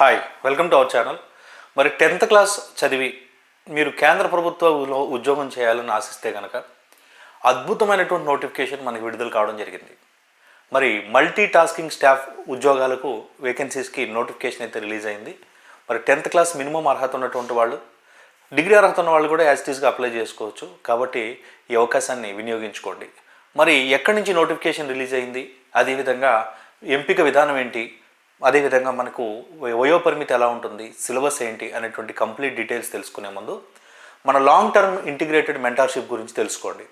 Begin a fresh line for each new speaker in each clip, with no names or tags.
Hi welcome to our channel మరి tenth class చదివి మీరు కేంద్ర ప్రభుత్వంలో ఉద్యోగం చేయాలని ఆశిస్తే కనుక అద్భుతమైనటువంటి నోటిఫికేషన్ మనకి విడుదల కావడం జరిగింది. మరి మల్టీ టాస్కింగ్ స్టాఫ్ ఉద్యోగాలకు వేకెన్సీస్కి నోటిఫికేషన్ అయితే రిలీజ్ అయింది. మరి టెన్త్ క్లాస్ మినిమం అర్హత ఉన్నటువంటి వాళ్ళు డిగ్రీ అర్హత ఉన్న వాళ్ళు కూడా యాజిటీస్గా అప్లై చేసుకోవచ్చు. కాబట్టి ఈ అవకాశాన్ని వినియోగించుకోండి. మరి ఎక్కడి నుంచి నోటిఫికేషన్ రిలీజ్ అయింది? అదేవిధంగా ఎంపిక విధానం ఏంటి? అదేవిధంగా మనకు వయోపరిమితి ఎలా ఉంటుంది సిలబస్ ఏంటి అనేటువంటి కంప్లీట్ డీటెయిల్స్ తెలుసుకునే ముందు మన లాంగ్ టర్మ్ ఇంటిగ్రేటెడ్ మెంటార్షిప్ గురించి తెలుసుకోండి.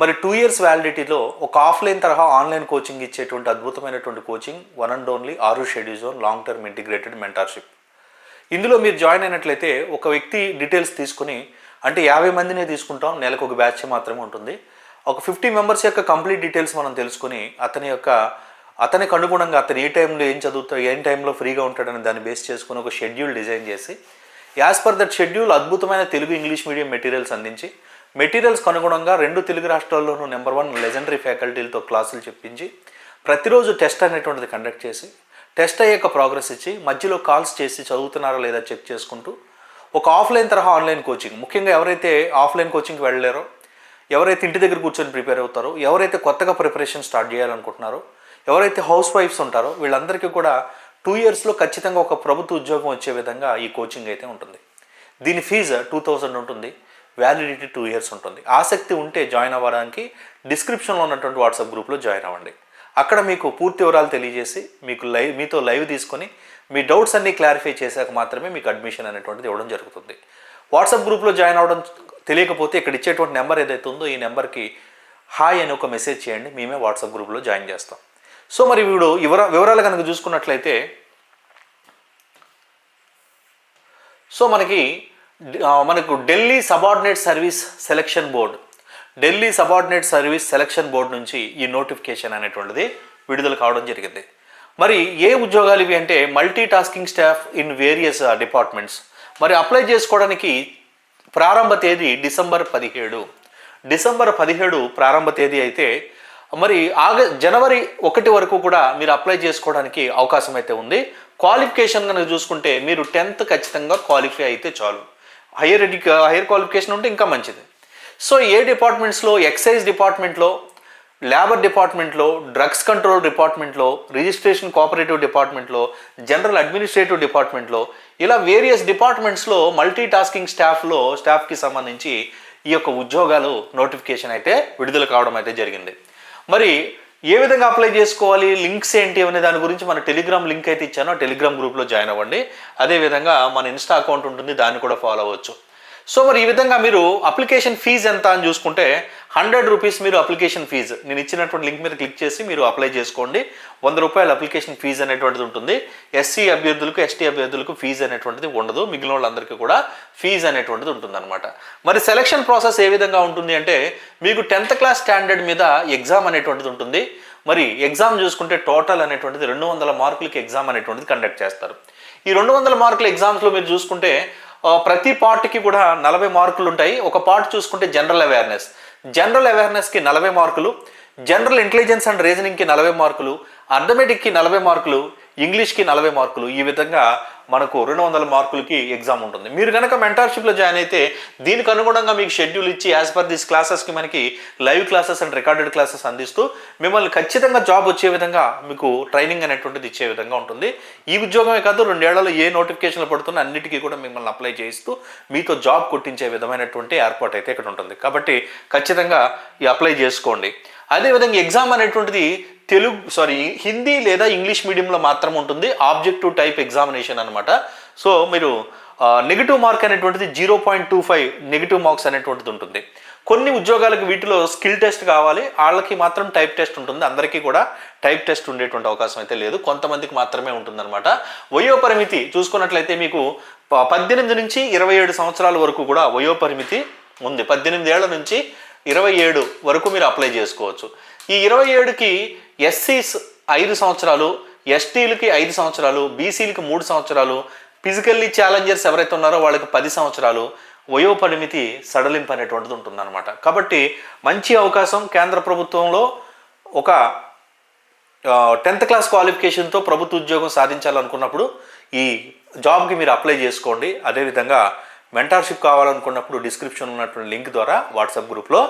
మరి టూ ఇయర్స్ వ్యాలిడిటీలో ఒక ఆఫ్లైన్ తరహా ఆన్లైన్ కోచింగ్ ఇచ్చేటువంటి అద్భుతమైనటువంటి కోచింగ్ వన్ అండ్ ఓన్లీ ఆరు schedule zone long term integrated mentorship ఇందులో మీరు జాయిన్ అయినట్లయితే ఒక వ్యక్తి డీటెయిల్స్ తీసుకుని అంటే యాభై మందినే తీసుకుంటాం నెలకు ఒక బ్యాచ్ మాత్రమే ఉంటుంది. ఒక ఫిఫ్టీ మెంబర్స్ యొక్క కంప్లీట్ డీటెయిల్స్ మనం తెలుసుకుని అతని యొక్క అతనికి అనుగుణంగా అతను ఏ టైంలో ఏం చదువుతాడు ఏం టైంలో ఫ్రీగా ఉంటాడని దాన్ని బేస్ చేసుకుని ఒక షెడ్యూల్ డిజైన్ చేసి యాజ్ పర్ దట్ షెడ్యూల్ అద్భుతమైన తెలుగు ఇంగ్లీష్ మీడియం మెటీరియల్స్ అందించి మెటీరియల్స్ అనుగుణంగా రెండు తెలుగు రాష్ట్రాల్లోనూ నెంబర్ వన్ లెజెండరీ ఫ్యాకల్టీలతో క్లాసులు చెప్పించి ప్రతిరోజు టెస్ట్ అనేటువంటిది కండక్ట్ చేసి టెస్ట్ అయ్యాక ప్రోగ్రెస్ ఇచ్చి మధ్యలో కాల్స్ చేసి చదువుతున్నారా లేదా చెక్ చేసుకుంటూ ఒక ఆఫ్లైన్ తరహా ఆన్లైన్ కోచింగ్. ముఖ్యంగా ఎవరైతే ఆఫ్లైన్ కోచింగ్కి వెళ్ళలేరో ఎవరైతే ఇంటి దగ్గర కూర్చొని ప్రిపేర్ అవుతారో ఎవరైతే కొత్తగా ప్రిపరేషన్ స్టార్ట్ చేయాలనుకుంటున్నారో ఎవరైతే హౌస్ వైఫ్స్ ఉంటారో వీళ్ళందరికీ కూడా టూ ఇయర్స్లో ఖచ్చితంగా ఒక ప్రభుత్వ ఉద్యోగం వచ్చే విధంగా ఈ కోచింగ్ అయితే ఉంటుంది. దీని ఫీజు టూ థౌజండ్ ఉంటుంది. వ్యాలిడిటీ టూ ఇయర్స్ ఉంటుంది. ఆసక్తి ఉంటే జాయిన్ అవ్వడానికి డిస్క్రిప్షన్లో ఉన్నటువంటి వాట్సాప్ గ్రూప్లో జాయిన్ అవ్వండి. అక్కడ మీకు పూర్తి వివరాలు తెలియజేసి మీకు లైవ్ మీతో లైవ్ తీసుకొని మీ డౌట్స్ అన్నీ క్లారిఫై చేశాక మాత్రమే మీకు అడ్మిషన్ అనేటువంటిది ఇవ్వడం జరుగుతుంది. వాట్సాప్ గ్రూప్లో జాయిన్ అవ్వడం తెలియకపోతే ఇక్కడ ఇచ్చేటువంటి నెంబర్ ఏదైతే ఉందో ఈ నెంబర్కి హాయ్ అని ఒక మెసేజ్ చేయండి. మేమే వాట్సాప్ గ్రూప్లో జాయిన్ చేస్తాం. సో మరి వీడు వివర వివరాలు కనుక చూసుకున్నట్లయితే సో మనకి మనకు Delhi subordinate service selection board Delhi subordinate service selection board నుంచి ఈ నోటిఫికేషన్ అనేటువంటిది విడుదల కావడం జరిగింది. మరి ఏ ఉద్యోగాలు ఇవి అంటే multi tasking staff in various departments. మరి అప్లై చేసుకోవడానికి ప్రారంభ తేదీ డిసెంబర్ పదిహేడు. డిసెంబర్ పదిహేడు ప్రారంభ తేదీ అయితే మరి ఆగ జనవరి ఒకటి వరకు కూడా మీరు అప్లై చేసుకోవడానికి అవకాశం అయితే ఉంది. క్వాలిఫికేషన్ కనుక చూసుకుంటే మీరు టెన్త్ ఖచ్చితంగా క్వాలిఫై అయితే చాలు. హైయర్ ఎడ్యు హైయర్ క్వాలిఫికేషన్ ఉంటే ఇంకా మంచిది. సో ఏ డిపార్ట్మెంట్స్లో ఎక్సైజ్ డిపార్ట్మెంట్లో లేబర్ డిపార్ట్మెంట్లో డ్రగ్స్ కంట్రోల్ డిపార్ట్మెంట్లో రిజిస్ట్రేషన్ కోఆపరేటివ్ డిపార్ట్మెంట్లో జనరల్ అడ్మినిస్ట్రేటివ్ డిపార్ట్మెంట్లో ఇలా వేరియస్ డిపార్ట్మెంట్స్లో మల్టీ టాస్కింగ్ స్టాఫ్లో స్టాఫ్కి సంబంధించి ఈ యొక్క ఉద్యోగాలు నోటిఫికేషన్ అయితే విడుదల కావడం అయితే జరిగింది. మరి ఏ విధంగా అప్లై చేసుకోవాలి? లింక్స్ ఏంటి? అనే దాని గురించి మన టెలిగ్రామ్ లింక్ అయితే ఇచ్చానో. టెలిగ్రామ్ గ్రూప్లో జాయిన్ అవ్వండి. అదేవిధంగా మన ఇన్స్టా అకౌంట్ ఉంటుంది. దాన్ని కూడా ఫాలో అవ్వచ్చు. సో మరి ఈ విధంగా మీరు అప్లికేషన్ ఫీజు ఎంత అని చూసుకుంటే హండ్రెడ్ రూపీస్ మీరు అప్లికేషన్ ఫీజు. నేను ఇచ్చినటువంటి లింక్ మీద క్లిక్ చేసి మీరు అప్లై చేసుకోండి. వంద రూపాయల అప్లికేషన్ ఫీజు అనేటువంటిది ఉంటుంది. ఎస్సీ అభ్యర్థులకు ఎస్టీ అభ్యర్థులకు ఫీజు అనేటువంటిది ఉండదు. మిగిలిన వాళ్ళందరికీ కూడా ఫీజు అనేటువంటిది ఉంటుందన్నమాట. మరి సెలక్షన్ ప్రాసెస్ ఏ విధంగా ఉంటుంది అంటే మీకు టెన్త్ క్లాస్ స్టాండర్డ్ మీద ఎగ్జామ్ అనేటువంటిది ఉంటుంది. మరి ఎగ్జామ్ చూసుకుంటే టోటల్ అనేటువంటిది రెండు వందల మార్కులకి ఎగ్జామ్ అనేటువంటిది కండక్ట్ చేస్తారు. ఈ రెండు వందల మార్కుల ఎగ్జామ్స్లో మీరు చూసుకుంటే ప్రతి పార్ట్కి కూడా నలభై మార్కులు ఉంటాయి. ఒక పార్ట్ చూసుకుంటే జనరల్ అవేర్నెస్. జనరల్ అవేర్నెస్కి నలభై మార్కులు జనరల్ ఇంటెలిజెన్స్ అండ్ రీజనింగ్కి నలభై మార్కులు అర్థమెటిక్కి నలభై మార్కులు ఇంగ్లీష్కి నలభై మార్కులు. ఈ విధంగా మనకు రెండు వందల మార్కులకి ఎగ్జామ్ ఉంటుంది. మీరు కనుక మెంటార్షిప్లో జాయిన్ అయితే దీనికి అనుగుణంగా మీకు షెడ్యూల్ ఇచ్చి యాజ్ పర్ దిస్ క్లాసెస్కి మనకి live classes and recorded classes అందిస్తూ మిమ్మల్ని ఖచ్చితంగా జాబ్ వచ్చే విధంగా మీకు ట్రైనింగ్ అనేటువంటిది ఇచ్చే విధంగా ఉంటుంది. ఈ ఉద్యోగమే కాదు రెండేళ్ళలో ఏ నోటిఫికేషన్లు పడుతున్నా అన్నిటికీ కూడా మిమ్మల్ని అప్లై చేయిస్తూ మీతో జాబ్ కొట్టించే విధమైనటువంటి ఏర్పాటు అయితే ఇక్కడ ఉంటుంది. కాబట్టి ఖచ్చితంగా ఈ అప్లై చేసుకోండి. అదేవిధంగా ఎగ్జామ్ అనేటువంటిది తెలుగు సారీ హిందీ లేదా ఇంగ్లీష్ మీడియంలో మాత్రం ఉంటుంది. ఆబ్జెక్టివ్ టైప్ ఎగ్జామినేషన్ అనమాట సో మీరు నెగిటివ్ మార్క్ అనేటువంటిది zero point two five negative marks అనేటువంటిది ఉంటుంది. కొన్ని ఉద్యోగాలకు వీటిలో స్కిల్ టెస్ట్ కావాలి. వాళ్ళకి మాత్రం టైప్ టెస్ట్ ఉంటుంది. అందరికీ కూడా టైప్ టెస్ట్ ఉండేటువంటి అవకాశం అయితే లేదు. కొంతమందికి మాత్రమే ఉంటుందన్నమాట. వయోపరిమితి చూసుకున్నట్లయితే మీకు పద్దెనిమిది నుంచి ఇరవై ఏడు సంవత్సరాల వరకు కూడా వయోపరిమితి ఉంది. పద్దెనిమిది ఏళ్ళ నుంచి ఇరవై ఏడు వరకు మీరు అప్లై చేసుకోవచ్చు. ఈ ఇరవై ఏడుకి ఎస్సీస్ ఐదు సంవత్సరాలు ఎస్టీలకి ఐదు సంవత్సరాలు బీసీలకి మూడు సంవత్సరాలు ఫిజికల్లీ ఛాలెంజర్స్ ఎవరైతే ఉన్నారో వాళ్ళకి పది సంవత్సరాలు వయో పరిమితి సడలింపు అనేటువంటిది ఉంటుందన్నమాట. కాబట్టి మంచి అవకాశం కేంద్ర ప్రభుత్వంలో ఒక టెన్త్ క్లాస్ క్వాలిఫికేషన్తో ప్రభుత్వ ఉద్యోగం సాధించాలనుకున్నప్పుడు ఈ జాబ్కి మీరు అప్లై చేసుకోండి. అదేవిధంగా మెంటార్షిప్ కావాలనుకున్నప్పుడు డిస్క్రిప్షన్ ఉన్నటువంటి లింక్ ద్వారా వాట్సాప్ గ్రూప్లో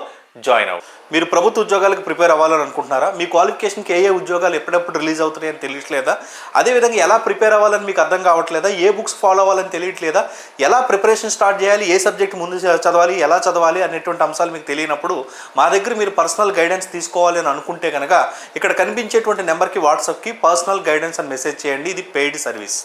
జాయిన్ అవ్వు. మీరు ప్రభుత్వ ఉద్యోగాలకు ప్రిపేర్ అవ్వాలని అనుకుంటున్నారా మీ క్వాలిఫికేషన్కి ఏ ఏ ఉద్యోగాలు ఎప్పుడెప్పుడు రిలీజ్ అవుతున్నాయని తెలియట్లేదా? అదేవిధంగా ఎలా ప్రిపేర్ అవ్వాలని మీకు అర్థం కావట్లేదా? ఏ బుక్స్ ఫాలో అవ్వాలని తెలియట్లేదా? ఎలా ప్రిపరేషన్ స్టార్ట్ చేయాలి? ఏ సబ్జెక్ట్ ముందు చదవాలి? ఎలా చదవాలి? అనేటువంటి అంశాలు మీకు తెలియనప్పుడు మా దగ్గర మీరు పర్సనల్ గైడెన్స్ తీసుకోవాలి అని అనుకుంటే కనుక ఇక్కడ కనిపించేటువంటి నెంబర్కి వాట్సాప్కి పర్సనల్ గైడెన్స్ అని మెసేజ్ చేయండి. ఇది పెయిడ్ సర్వీస్